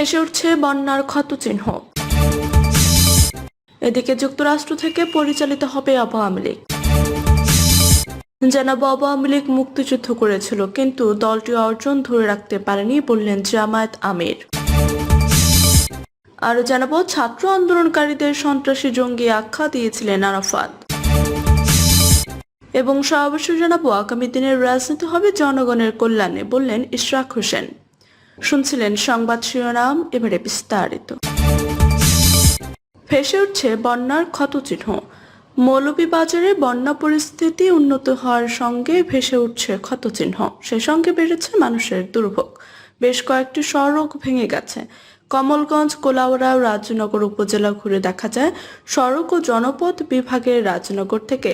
ভেসে উঠছে বন্যার ক্ষতচিহ্ন। এদিকে যুক্তরাষ্ট্র থেকে পরিচালিত হবে আওয়ামী লীগ। জানাব আওয়ামী লীগ মুক্তিযুদ্ধ করেছিল, কিন্তু দলটি অর্জন ধরে রাখতে পারেনি বললেন জামায়াত আমির। আরও জানাব, ছাত্র আন্দোলনকারীদের সন্ত্রাসী জঙ্গি আখ্যা দিয়েছিলেন আরাফাত। এবং সর্বশেষ জানাব, আগামী দিনের রাজনীতি হবে জনগণের কল্যাণে বললেন ইশরাক হোসেন। শুনছিলেন সংবাদ শিরোনাম, এবারে বিস্তারিত। ভেসে উঠছে বন্যার ক্ষতচিহ্ন। মৌলভীবাজারে বন্যা পরিস্থিতি উন্নত হওয়ার সঙ্গে ভেসে উঠছে ক্ষতচিহ্ন। সে সঙ্গে বেড়েছে মানুষের দুর্ভোগ। বেশ কয়েকটি সড়ক ভেঙে গেছে। কমলগঞ্জ কোলাউড়া রাজনগর উপজেলা ঘুরে দেখা যায়। সড়ক ও জনপথ বিভাগের রাজনগর থেকে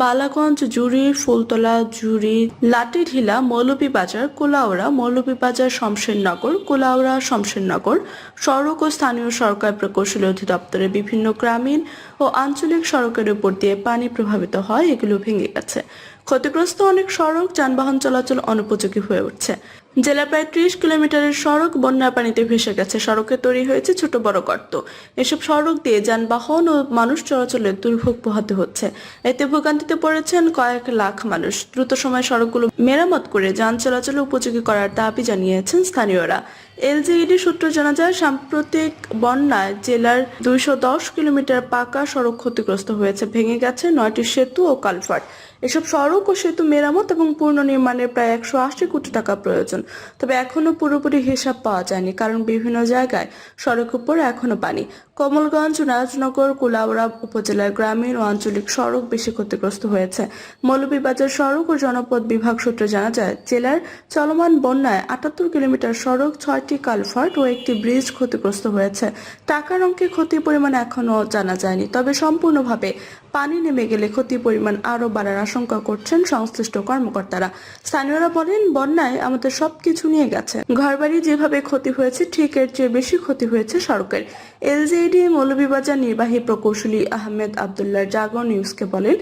বালাগঞ্জ, জুড়ি, ফুলতলা, জুড়ি লাটিঢিলা মৌলভীবাজার, কোলাউড়া, মৌলভীবাজার, শমশেরনগর, কোলাউড়া, শমশেরনগর। সড়ক ও স্থানীয় সরকার প্রকৌশলী অধিদপ্তরের বিভিন্ন গ্রামীণ ও আঞ্চলিক সড়কের উপর দিয়ে পানি প্রভাবিত হয়, এগুলো ভেঙে গেছে। ক্ষতিগ্রস্ত অনেক সড়ক, যানবাহন চলাচল অনুপযোগী হয়ে উঠছে। জেলা প্রায় ত্রিশ কিলোমিটারের সড়ক বন্যার পানিতে ভেসে গেছে। সড়কে তৈরি হয়েছে ছোট বড় গর্ত। এসব সড়ক দিয়ে যানবাহন ও মানুষ চলাচলের দুর্ভোগ পোহাতে হচ্ছে। এতে ভোগান্তিতে পড়েছেন কয়েক লাখ মানুষ। দ্রুত সময় সড়কগুলো মেরামত করে যান চলাচল উপযোগী করার দাবি জানিয়েছেন স্থানীয়রা। এলজিইডি সূত্র জানা যায়, সাম্প্রতিক বন্যায় জেলার দুইশো দশ কিলোমিটার পাকা সড়ক ক্ষতিগ্রস্ত হয়েছে। ভেঙে গেছে নয়টি সেতু ও কালভার্ট। এসব সড়ক ও সেতু মেরামত এবং পুনর্নির্মাণের প্রায় একশো আশি কোটি টাকা প্রয়োজন। তবে এখনও পুরোপুরি হিসাব পাওয়া যায়নি, কারণ বিভিন্ন জায়গায় সড়ক উপর এখনও পানি। কমলগঞ্জ রাজনগর কুলাউড়া উপজেলার গ্রামীণ ও আঞ্চলিক সড়ক বেশি ক্ষতিগ্রস্ত হয়েছে। মৌলভীবাজার সড়ক ও জনপদ বিভাগ সূত্রে জানা যায়, জেলার চলমান বন্যায় আটাত্তর কিলোমিটার সড়ক, ছয়টি কালভার্ট ও একটি ব্রিজ ক্ষতিগ্রস্ত হয়েছে। টাকার অঙ্কে ক্ষতির পরিমাণ এখনও জানা যায়নি, তবে সম্পূর্ণভাবে পানি নেমে গেলে ক্ষতির পরিমাণ আরও বাড়ার আশঙ্কা করছেন সংশ্লিষ্ট কর্মকর্তারা। স্থানীয়রা বলেন, বন্যায় আমাদের সবকিছু নিয়ে গেছে। ঘরবাড়ি যেভাবে ক্ষতি হয়েছে, ঠিক এর চেয়ে বেশি ক্ষতি হয়েছে সড়কের। এলজিডি মৌলভীবাজার নির্বাহী প্রকৌশলী আহমেদ আবদুল্লাহ জাগর নিউজকে বলেন,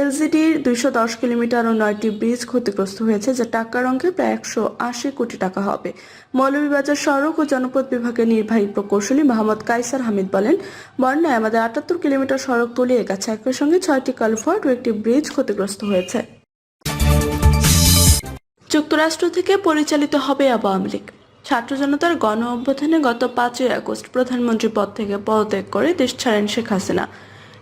এলজিডির দুইশো দশ কিলোমিটার ও নয়টি ব্রিজ ক্ষতিগ্রস্ত হয়েছে, যা টাকার অঙ্কে প্রায় একশো আশি কোটি টাকা হবে। মৌলভীবাজার সড়ক ও জনপদ বিভাগের নির্বাহী প্রকৌশলী মোহাম্মদ কাইসার হামিদ বলেন, বন্যায় আমাদের আটাত্তর কিলোমিটার সড়ক তলিয়ে গেছে। একই সঙ্গে ছয়টি কালভার্ট ও একটি ব্রিজ ক্ষতিগ্রস্ত হয়েছে। যুক্তরাষ্ট্র থেকে পরিচালিত হবে আওয়ামী লীগ। ছাত্র জনতার গণ অভ্যুত্থানে গত পাঁচই আগস্ট প্রধানমন্ত্রী পদ থেকে পদত্যাগ করে দেশ ছাড়েন শেখ হাসিনা।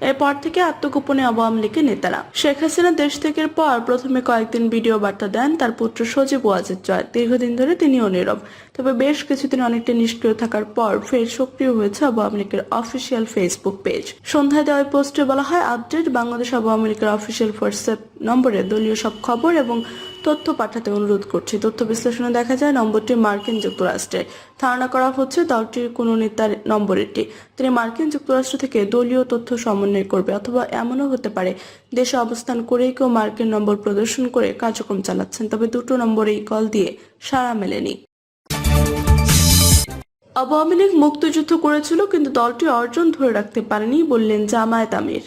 এরপর থেকে আত্মগোপনে আওয়ামী লীগের নেতারা। শেখ হাসিনা দেশ থেকে পর প্রথমে কয়েকদিন ভিডিও বার্তা দেন তার পুত্র সজীব ওয়াজেদ জয়। দীর্ঘদিন ধরে তিনিও নীরব। তবে বেশ কিছুদিন অনেকটা নিষ্ক্রিয় থাকার পর ফের সক্রিয় হয়েছে আওয়ামী লীগের অফিসিয়াল ফেসবুক পেজ। সন্ধ্যায় দেওয়া পোস্টে বলা হয়, আপডেট, বাংলাদেশ আওয়ামী লীগের অফিসিয়াল হোয়াটসঅ্যাপ নম্বরে দলীয় সব খবর এবং তথ্য পাঠাতে অনুরোধ করছি। তথ্য বিশ্লেষণে দেখা যায়, নম্বরটি মার্কিন যুক্তরাষ্ট্রে। ধারণা করা হচ্ছে, দলটির কোনো নেতার নম্বর এটি। তিনি মার্কিন যুক্তরাষ্ট্র থেকে দলীয় তথ্য সমন্বয় করবে অথবা এমনও হতে পারে, দেশে অবস্থান করেই কেউ মার্কিন নম্বর প্রদর্শন করে কার্যক্রম চালাচ্ছেন। তবে দুটো নম্বরেই কল দিয়ে সাড়া মেলেনি। আওয়ামী লীগ মুক্তিযুদ্ধ করেছিল, কিন্তু দলটি অর্জন ধরে রাখতে পারেনি, বললেন জামায়াত আমির।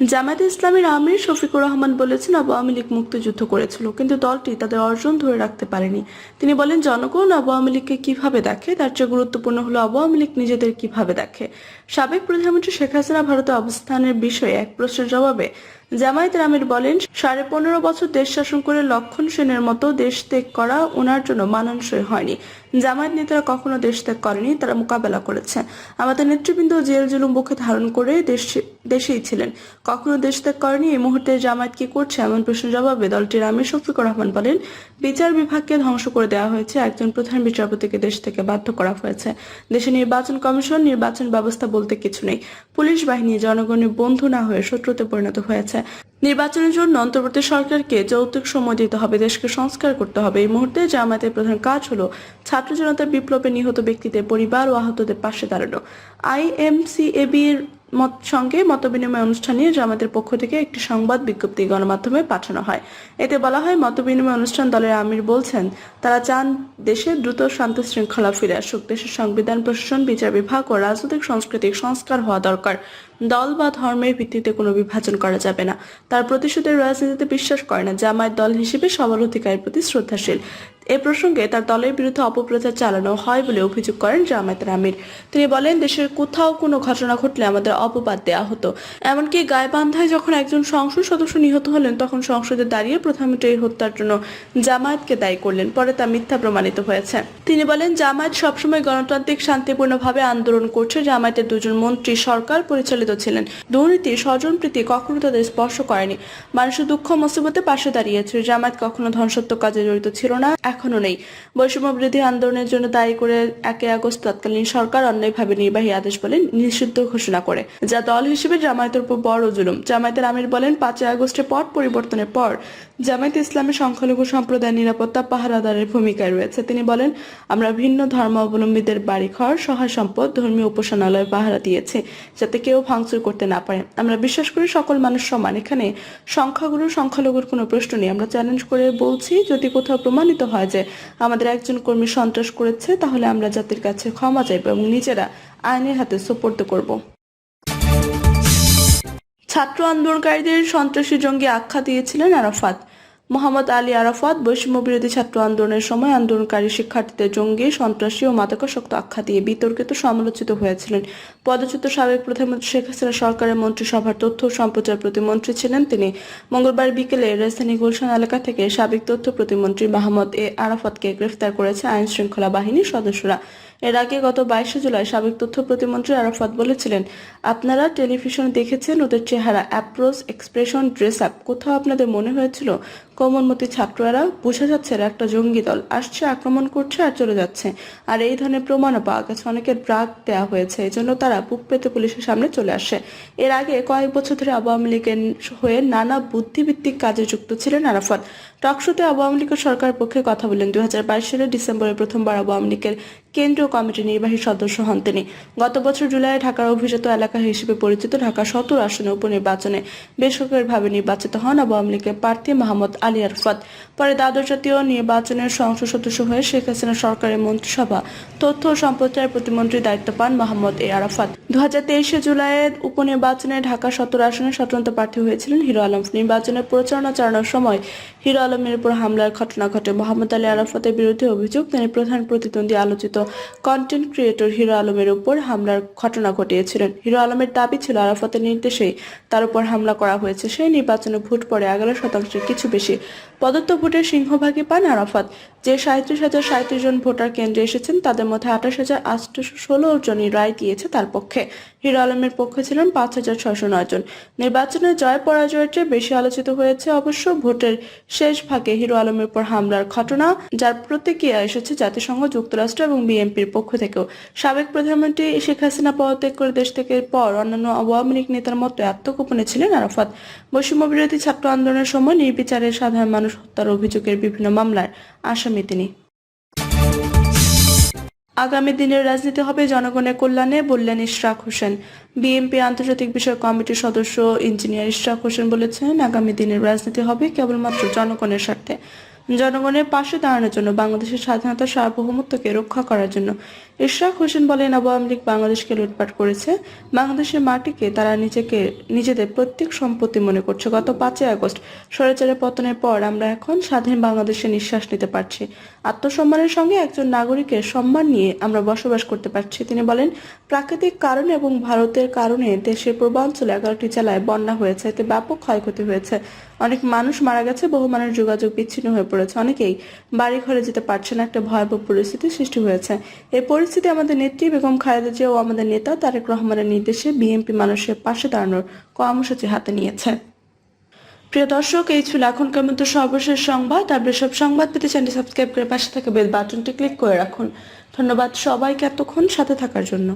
জামায়াত ইসলামের আমির শফিকুর রহমান বলেছেন আওয়ামী লীগ মুক্তিযুদ্ধ করেছিল, কিন্তু দলটি তাদের অর্জন ধরে রাখতে পারেনি। তিনি বলেন, জনগণ আওয়ামী লীগকে কীভাবে দেখে, তার চেয়ে গুরুত্বপূর্ণ হলো আওয়ামী লীগ নিজেদের কীভাবে দেখে। সাবেক প্রধানমন্ত্রী শেখ হাসিনা ভারতে অবস্থানের বিষয়ে এক প্রশ্নের জবাবে জামায়াতের আমির বলেন, সাড়ে পনেরো বছর দেশ শাসন করে লক্ষণ সেনের মতো দেশ ত্যাগ করা ওনার জন্য মানানসই হয়নি। জামায়াত নেতারা কখনো দেশ ত্যাগ করেনি, তারা মোকাবেলা করেছে। আমাদের নেতৃবৃন্দ জেল জুলুম বুকে ধারণ করে দেশ, দেশেই ছিলেন। কখনো দেশ ত্যাগ করেনি, এই মুহূর্তে জামায়াত কি করছে এমন প্রশ্নের জবাবে দলটির আমির শফিকুর রহমান বলেন, বিচার বিভাগকে ধ্বংস করে দেওয়া হয়েছে, একজন প্রধান বিচারপতিকে দেশ থেকে বাধ্য করা হয়েছে। দেশে নির্বাচন কমিশন, নির্বাচন ব্যবস্থা বলতে কিছু নেই। পুলিশ বাহিনী জনগণের বন্ধু না হয়ে শত্রুতে পরিণত হয়েছে। নির্বাচনের জন্য অন্তর্বর্তী সরকারকে যৌতুক সময় দিতে হবে, দেশকে সংস্কার করতে হবে। এই মুহূর্তে জামায়াতের প্রধান কাজ হলো ছাত্র জনতার বিপ্লবে নিহত ব্যক্তিদের, পরিবার ও আহতদের পাশে দাঁড়ানো। আইএমসিএবির মত সঙ্গে মতবিনিময় অনুষ্ঠানে জামাতের পক্ষ থেকে একটি সংবাদ বিজ্ঞপ্তি গণমাধ্যমে পাঠানো হয়। এতে বলা হয়, মতবিনিময় অনুষ্ঠান দলের আমির বলছেন, তারা চান দেশে দ্রুত শান্তি শৃঙ্খলা ফিরে আসুক। দেশের সংবিধান প্রশাসন, বিচার বিভাগ ও রাজনৈতিক সাংস্কৃতিক সংস্কার হওয়া দরকার। দল বা ধর্মের ভিত্তিতে কোনো বিভাজন করা যাবে না। তার প্রতিশোধের রাজনীতিতে বিশ্বাস করে না। জামায়াত দল হিসেবে সবার অধিকারের প্রতি শ্রদ্ধাশীল। এ প্রসঙ্গে তার দলের বিরুদ্ধে অপপ্রচার চালানো হয় বলে অভিযোগ করেন জামায়াতের আমির। তিনি বলেন, দেশের কোথাও কোনো ঘটনা ঘটলে আমাদের অপবাদ দেওয়া হতো। এমনকি গাইবান্ধায় যখন একজন সংসদ সদস্য নিহত হলেন, তখন সংসদে দাঁড়িয়ে প্রধানমন্ত্রী হত্যার জন্য জামায়াতকে দায়ী করলেন। পরে তা মিথ্যা প্রমাণিত হয়েছে। তিনি বলেন, জামায়াত সবসময় গণতান্ত্রিক, শান্তিপূর্ণভাবে আন্দোলন করছে। জামায়াতের দুজন মন্ত্রী সরকার পরিচালিত ছিলেন। দুর্নীতি, স্বজনপ্রীতি কখনো তাদের স্পর্শ করেনি। মানুষের দুঃখ, মুসিবতে পাশে দাঁড়িয়েছে। জামায়াত কখনো ধনসত্ত্ব কাজে জড়িত ছিল না। এখনও নেই। বৈষম্য বিরোধী আন্দোলনের জন্য দায়ী করে একে আগস্ট তৎকালীন সরকার অন্যায়ভাবে নির্বাহী আদেশ বলে নিষিদ্ধ ঘোষণা করে, যা দল হিসেবে জামায়াতের উপর বড় জুলুম। জামায়াতের আমির বলেন, পাঁচই আগস্টের পট পরিবর্তনের পর জামায়াত ইসলামের সংখ্যালঘু সম্প্রদায়ের নিরাপত্তা পাহারাদারের ভূমিকায় রয়েছে। তিনি বলেন, আমরা ভিন্ন ধর্মাবলম্বীদের বাড়িঘর সহায় সম্পদ ধর্মীয় উপাসনালয় পাহারা দিয়েছি, যাতে কেউ ভাঙচুর করতে না পারে। আমরা বিশ্বাস করি সকল মানুষ সমান। এখানে সংখ্যাগুরু, সংখ্যালঘুর কোনো প্রশ্ন নেই। আমরা চ্যালেঞ্জ করে বলছি, যদি কোথাও প্রমাণিত হয় যে আমাদের একজন কর্মী সন্ত্রাস করেছে, তাহলে আমরা জাতির কাছে ক্ষমা চাইব এবং নিজেরা আইনের হাতে সোপর্দ করব। ছাত্র আন্দোলনকারীদের সন্ত্রাসী জঙ্গি আখ্যা দিয়েছিলেন আরাফাত। মোহাম্মদ আলী আরাফাত বৈষম্য বিরোধী ছাত্র আন্দোলনের সময় আন্দোলনকারী শিক্ষার্থীদের জঙ্গি, সন্ত্রাসী ও মাদকাসক্ত আখ্যা দিয়ে বিতর্কিত সমালোচিত হয়েছিলেন। পদচ্যুত সাবেক প্রধানমন্ত্রী শেখ হাসিনা সরকারের মন্ত্রিসভার তথ্য ও সম্প্রচার প্রতিমন্ত্রী ছিলেন তিনি। মঙ্গলবার বিকেলে রাজধানী গুলশান এলাকা থেকে সাবেক তথ্য প্রতিমন্ত্রী মাহমদ এ আরাফাতকে গ্রেফতার করেছে আইন শৃঙ্খলা বাহিনীর সদস্যরা। এর আগে গত বাইশে জুলাই সাবেক তথ্য প্রতিমন্ত্রী আরাফাত বলেছিলেন, আপনারা টেলিভিশনে দেখেছেন ওদের চেহারা অ্যাপ্রোচ এক্সপ্রেশন ড্রেস আপ কোথাও আপনাদের মনে হয়েছিল কোমলমতি ছাত্ররা, বোঝা যাচ্ছে একটা জঙ্গি দল। আসছে, আক্রমণ করছে আর চলে যাচ্ছে। আর এই ধরনের প্রমাণও পাওয়া গেছে। অনেকের ব্রাক দেওয়া হয়েছে। এই জন্য তারা বুক পেতে পুলিশের সামনে চলে আসে। এর আগে কয়েক বছর ধরে আওয়ামী লীগের হয়ে নানা বুদ্ধিভিত্তিক কাজে যুক্ত ছিলেন আরাফাত। টকশোতে আওয়ামী লীগের সরকারের পক্ষে কথা বলেন দু হাজার বাইশ সালের ডিসেম্বরে প্রথমবার আওয়ামী লীগের কেন্দ্রীয় কমিটির নির্বাহী সদস্য হন তিনি। গত বছর জুলাইয়ে ঢাকার অভিজাত এলাকা হিসেবে পরিচিত ঢাকা সত্তর আসনে উপনির্বাচনে বেসরকারিভাবে নির্বাচিত হন আওয়ামী লীগের প্রার্থী মোহাম্মদ আলী আরফাত। পরে দ্বাদশ জাতীয় নির্বাচনের সংসদ সদস্য হয়ে শেখ হাসিনা সরকারের মন্ত্রিসভা, তথ্য ও সম্প্রচার প্রতিমন্ত্রীর দায়িত্ব পান মোহাম্মদ এ আরাফাত। দু হাজার তেইশে জুলাইয়ে উপনির্বাচনে ঢাকা সত্তর আসনে স্বতন্ত্র প্রার্থী হয়েছিলেন হিরো আলম। নির্বাচনের প্রচারণা চালানোর সময় হিরো আলমের উপর হামলার ঘটনা ঘটে। মোহাম্মদ আলী আরাফাতের বিরুদ্ধে অভিযোগ, তিনি প্রধান প্রতিদ্বন্দ্বী আলোচিত কন্টেন্ট ক্রিয়েটর হিরো আলমের উপর হামলার ঘটনা ঘটিয়েছিলেন। হিরো আলমের দাবি ছিল আরাফাতের নির্দেশেই তার উপর হামলা করা হয়েছে। সেই নির্বাচনে ভোট পড়ে এগারো শতাংশের কিছু বেশি প্রদত্ত ভোটের সিংহভাগই পান আরাফাত। যে সাঁত্রিশ হাজার সাঁত্রিশ জন ভোটার কেন্দ্রে এসেছেন, তাদের মধ্যে আঠাশ হাজার আটশো ষোলো জনই রায় দিয়েছে তার পক্ষে। হিরো আলমের পক্ষে ছিলেন পাঁচ হাজার ছয়শো নয় জন। নির্বাচনে জয় পরাজয়ের চেয়ে বেশি আলোচিত হয়েছে অবশ্য ভোটের শেষ ভাগে হিরো আলমের উপর হামলার ঘটনা, যার প্রতিক্রিয়া এসেছে জাতিসংঘ, যুক্তরাষ্ট্র এবং বিএনপির পক্ষ থেকেও। সাবেক প্রধানমন্ত্রী শেখ হাসিনা পদত্যাগ করে দেশ থেকে পর অন্যান্য আওয়ামী লীগ নেতার মতো আত্মগোপনে ছিলেন আরাফাত। বৈষম্য বিরোধী ছাত্র আন্দোলনের সময় নির্বিচারে সাধারণ মানুষ হত্যার অভিযোগের বিভিন্ন মামলার আসামি তিনি। আগামী দিনের রাজনীতি হবে জনগণের কল্যাণে, বললেন ইশরাক হোসেন। বিএনপি আন্তর্জাতিক বিষয়ক কমিটির সদস্য ইঞ্জিনিয়ার ইশরাক হোসেন বলেছেন, আগামী দিনের রাজনীতি হবে কেবলমাত্র জনগণের স্বার্থে। জনগণের পাশে দাঁড়ানোর জন্য বাংলাদেশের স্বাধীনতা সার্বভৌমত্বকে রক্ষা করার জন্য ইশরাক হোসেন বলেন আওয়ামী লীগ বাংলাদেশকে লুটপাট করেছে। বাংলাদেশের মাটিকে তারা নিজেকে, নিজেদের প্রত্যেক সম্পত্তি মনে করছে। গত পাঁচই আগস্ট স্বৈরাচারের পতনের পর আমরা এখন স্বাধীন বাংলাদেশে নিঃশ্বাস নিতে পারছি। আত্মসম্মানের সঙ্গে একজন নাগরিকের সম্মান নিয়ে আমরা বসবাস করতে পারছি। তিনি বলেন, প্রাকৃতিক কারণে এবং ভারতের কারণে দেশের পূর্বাঞ্চলে এগারোটি জেলায় বন্যা হয়েছে। এতে ব্যাপক ক্ষয়ক্ষতি হয়েছে। অনেক মানুষ মারা গেছে। বহু মানুষ যোগাযোগ বিচ্ছিন্ন হয়ে পড়েছে। অনেকেই বাড়ি ঘরে যেতে পারছে না, একটা ভয়াবহ পরিস্থিতির সৃষ্টি হয়েছে। এই পরিস্থিতি আমাদের নেত্রী বেগম খালেদা জিয়া ও আমাদের নেতা তারেক রহমানের নির্দেশে বিএনপি মানুষের পাশে দাঁড়ানোর কর্মসূচি হাতে নিয়েছে। প্রিয় দর্শক, এই ছিল এখনকার মতো সর্বশেষ সংবাদ। আর সব সংবাদ পেতে চ্যানেলটি সাবস্ক্রাইব করে পাশে থাকা বেল বাটনটি ক্লিক করে রাখুন। ধন্যবাদ সবাইকে এতক্ষণ সাথে থাকার জন্য।